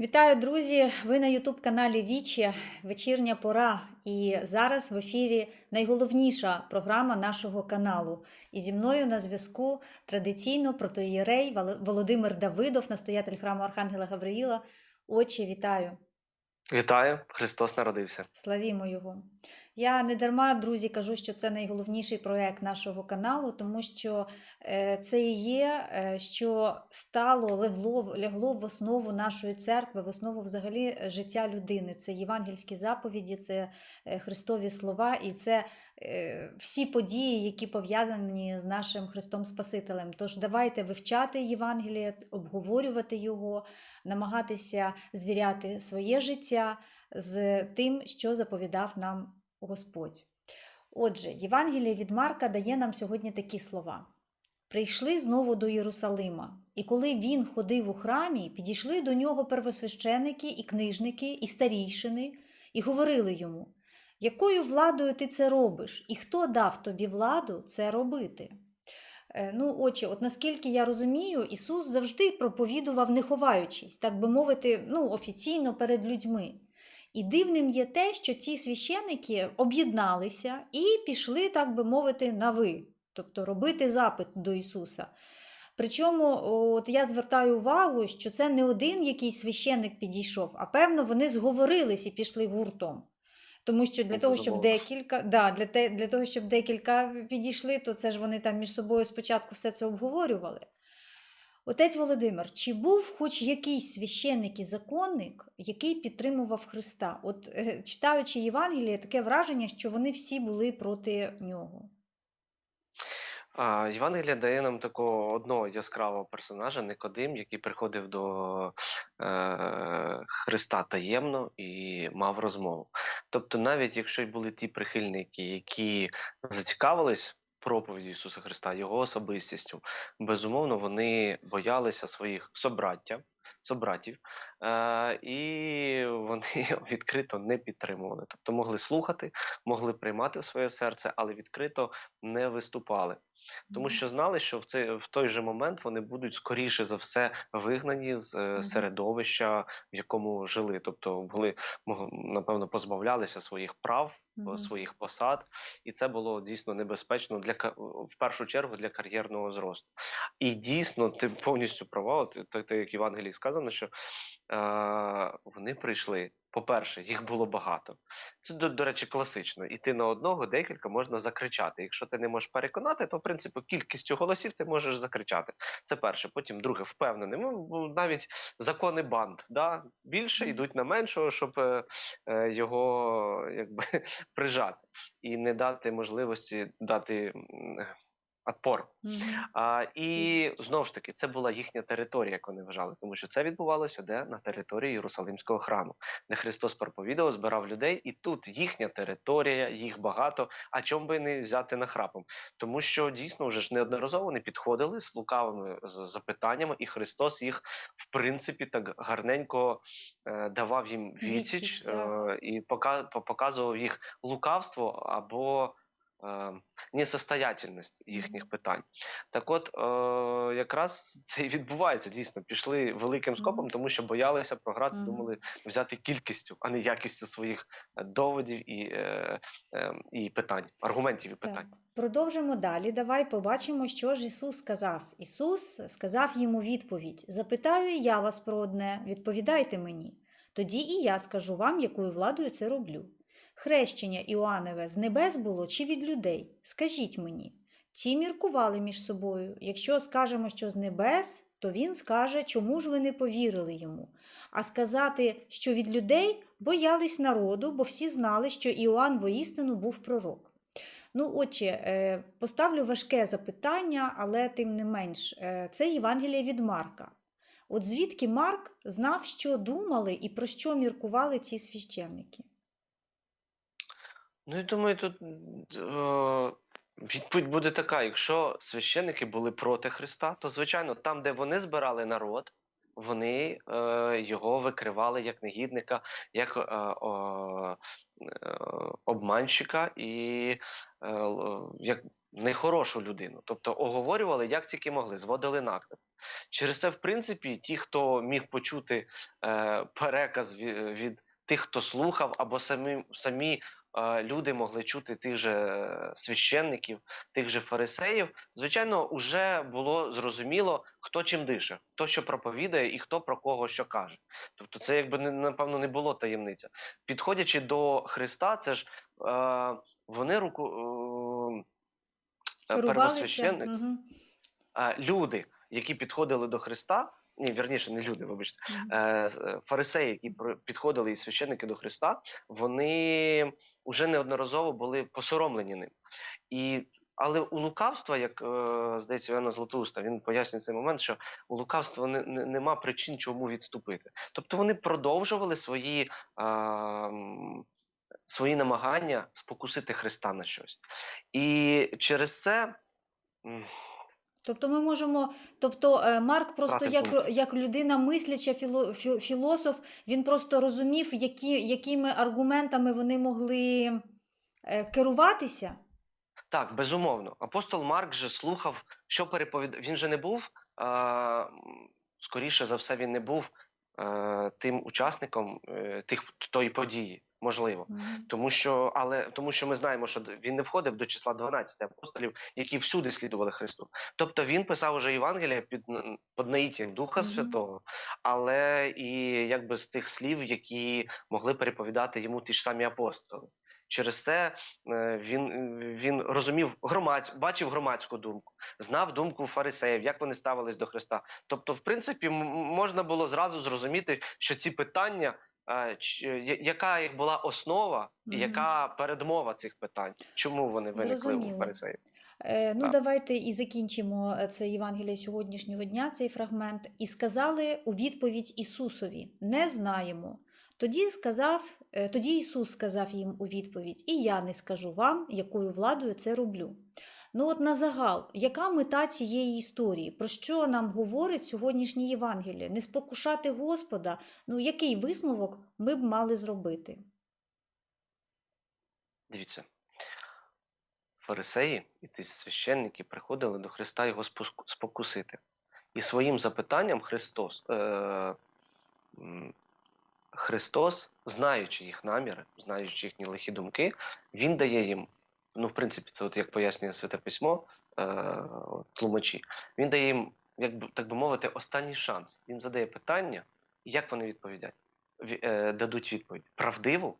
Вітаю, друзі! Ви на Ютуб-каналі Вічі Вечірня пора. І зараз в ефірі найголовніша програма нашого каналу. І зі мною на зв'язку традиційно протоїрей Вал- Володимир Давидов, настоятель храму Архангела Гавриїла. Отче, вітаю! Вітаю, Христос народився. Славімо Його. Я не дарма, друзі, кажу, що це найголовніший проект нашого каналу, тому що е, це і є, е, що стало, легло, лягло в основу нашої церкви, в основу взагалі е, життя людини. Це євангельські заповіді, це Христові слова, і це всі події, які пов'язані з нашим Христом Спасителем. Тож давайте вивчати Євангеліє, обговорювати його, намагатися звіряти своє життя з тим, що заповідав нам Господь. Отже, Євангеліє від Марка дає нам сьогодні такі слова. Прийшли знову до Єрусалима, і коли він ходив у храмі, підійшли до нього первосвященики і книжники, і старійшини, і говорили йому: якою владою ти це робиш, і хто дав тобі владу це робити? Е, Ну, отче, от наскільки я розумію, Ісус завжди проповідував, не ховаючись, так би мовити, ну, офіційно перед людьми. І дивним є те, що ці священики об'єдналися і пішли, так би мовити, на ви, тобто робити запит до Ісуса. Причому от я звертаю увагу, що це не один якийсь священник підійшов, а певно, вони зговорились і пішли гуртом. Тому що для того, щоб декілька, да, для, те, для того, щоб декілька підійшли, то це ж вони там між собою спочатку все це обговорювали. Отець Володимир, чи був хоч якийсь священник і законник, який підтримував Христа? От е, читаючи Євангеліє, таке враження, що вони всі були проти нього. Євангелія дає нам такого одного яскравого персонажа, Никодим, який приходив до е, Христа таємно і мав розмову. Тобто, навіть якщо й були ті прихильники, які зацікавились проповіді Ісуса Христа, Його особистістю, безумовно, вони боялися своїх собраття. Собратів, е, і вони відкрито не підтримували. Тобто могли слухати, могли приймати в своє серце, але відкрито не виступали. Тому що знали, що в цей в той же момент вони будуть скоріше за все вигнані з е, середовища, в якому жили. Тобто були напевно позбавлялися своїх прав, е, своїх посад, і це було дійсно небезпечно для в першу чергу для кар'єрного зросту. І дійсно, ти повністю права. От так, як Євангелії сказано, що е, вони прийшли. По-перше, їх було багато. Це, до, до речі, класично. Іти на одного, декілька можна закричати. Якщо ти не можеш переконати, то в принципі кількістю голосів ти можеш закричати. Це перше. Потім друге, впевнений. Ну, навіть закони банд. Да? Більше йдуть на меншого, щоб е, е, його якби прижати і не дати можливості дати отпор. Мгм. А, і знову ж таки, це була їхня територія, як вони вважали, тому що це відбувалося де на території Єрусалимського храму, де Христос проповідував, збирав людей, і тут їхня територія, їх багато. А чому би не взяти нахрапом? Тому що дійсно вже ж неодноразово вони підходили з лукавими запитаннями, і Христос їх в принципі так гарненько е, давав їм відсіч, Відсіч, е, і пока, по- показував їх лукавство або. Е, несостоятельність їхніх питань. Так от, е, якраз це і відбувається дійсно. Пішли великим скопом, тому що боялися програти, думали взяти кількістю, а не якістю своїх е, доводів і, е, е, і питань, аргументів і Так. питань. Продовжимо далі. Давай побачимо, що ж Ісус сказав. Ісус сказав йому відповідь: Запитаю я вас про одне, відповідайте мені. Тоді і я скажу вам, якою владою це роблю. Хрещення Іоанневе з небес було чи від людей? Скажіть мені. Ті міркували між собою. Якщо скажемо, що з небес, то він скаже, чому ж ви не повірили йому. А сказати, що від людей боялись народу, бо всі знали, що Іоанн воістину був пророк. Ну, отче, е, поставлю важке запитання, але тим не менш, е, це Євангеліє від Марка. От звідки Марк знав, що думали і про що міркували ці священники? Ну, я думаю, тут е, відповідь буде така: якщо священники були проти Христа, то звичайно, там, де вони збирали народ, вони е, його викривали як негідника, як е, о, е, обманщика і е, як нехорошу людину. Тобто оговорювали як тільки могли, зводили наклеп. Через це, в принципі, ті, хто міг почути е, переказ від, тих, хто слухав, або самі, самі люди могли чути тих же священників, тих же фарисеїв, звичайно, вже було зрозуміло, хто чим дише, хто що проповідає і хто про кого що каже. Тобто, це якби напевно не було таємниця. Підходячи до Христа, це ж е, вони руку е, Керувалися. первосвященник, Мгм. е, люди, які підходили до Христа. Ні, вірніше, не люди, вибачте, е, е, фарисеї, які підходили і священники до Христа, вони вже неодноразово були посоромлені ним. І, але у лукавства, як е, здається, Іоанна Златоуста, він пояснює цей момент, що у лукавства не, не, нема причин, чому відступити. Тобто вони продовжували свої, е, свої намагання спокусити Христа на щось. І через це. Тобто ми можемо, тобто е, Марк просто як, як людина мисляча, філо, фі- філософ, він просто розумів, які, якими аргументами вони могли е, керуватися. Так, безумовно. Апостол Марк же слухав, що переповідав. Він же не був, е, скоріше за все, він не був тим учасником е, тих тої події, можливо. Мгм. Тому що, але тому, що ми знаємо, що він не входив до числа 12 апостолів, які всюди слідували Христу. Тобто він писав уже Євангелія під, під Духа Мгм. Святого, але і якби з тих слів, які могли переповідати йому ті ж самі апостоли. Через це е, він, він розумів громадсь, бачив громадську думку, знав думку фарисеїв, як вони ставились до Христа. Тобто, в принципі, можна було зразу зрозуміти, що ці питання, е, яка їх була основа, і Мгм. яка передмова цих питань, чому вони виникли у фарисеїв. Е, ну, Так. давайте і закінчимо е, це Євангеліє сьогоднішнього дня, цей фрагмент. І сказали у відповідь Ісусові: Не знаємо. Тоді сказав, е, тоді Ісус сказав їм у відповідь: І я не скажу вам, якою владою це роблю. Ну, от на загал, яка мета цієї історії? Про що нам говорить сьогоднішнє Євангеліє? Не спокушати Господа. Ну, який висновок ми б мали зробити? Дивіться, фарисеї і ті священники приходили до Христа його спокусити. І своїм запитанням Христос, е, Христос, знаючи їх наміри, знаючи їхні лихі думки, Він дає їм, ну, в принципі, це от як пояснює Святе Письмо, е, тлумачі, він дає їм, як би, так би мовити, останній шанс. Він задає питання, як вони відповідять? Ві- е, дадуть відповідь правдиву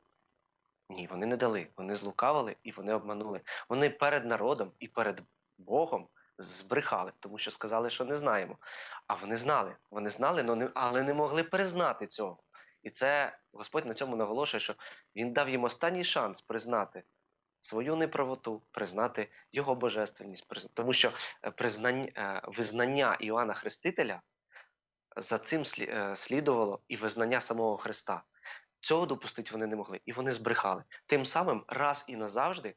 ні, вони не дали. Вони злукавили і вони обманули. Вони перед народом і перед Богом збрехали, тому що сказали, що не знаємо. А вони знали. Вони знали, але не могли признати цього. І це Господь на цьому наголошує, що Він дав їм останній шанс признати свою неправоту, признати його божественність. Тому що е, признання, е, визнання Іоанна Хрестителя за цим е, слідувало і визнання самого Христа. Цього допустити вони не могли, і вони збрехали. Тим самим раз і назавжди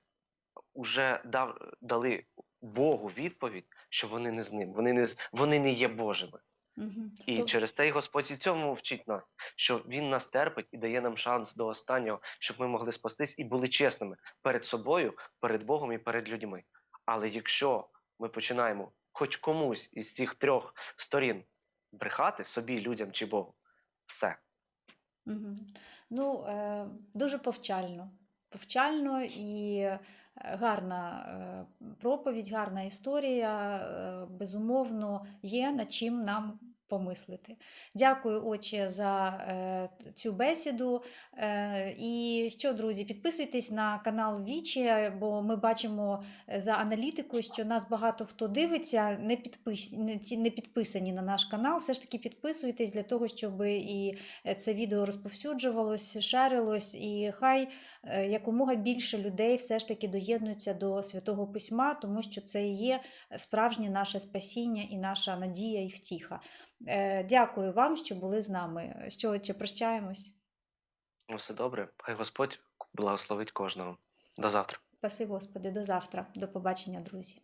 уже дав, дали Богу відповідь, що вони не з ним, вони не, вони не є Божими. І То- через те й Господь і цьому вчить нас, що Він нас терпить і дає нам шанс до останнього, щоб ми могли спастись і були чесними перед собою, перед Богом і перед людьми. Але якщо ми починаємо хоч комусь із цих трьох сторін брехати собі, людям чи Богу, все. Мгм. Ну, е, дуже повчально. Повчально і гарна е, проповідь, гарна історія. е, Безумовно, є над чим нам помислити. Дякую, отче, за е, цю бесіду. Е, І що, друзі, підписуйтесь на канал Вічі, бо ми бачимо е, за аналітикою, що нас багато хто дивиться, не, підпис... не підписані на наш канал. Все ж таки підписуйтесь для того, щоб і е, це відео розповсюджувалось, шерилось, і хай е, якомога більше людей все ж таки доєднуються до святого письма, тому що це є справжнє наше спасіння і наша надія і втіха. Е, Дякую вам, що були з нами. Що чи прощаємось? Ну, все добре. Хай Господь благословить кожного. До завтра. Спаси Господи, до завтра. До побачення, друзі.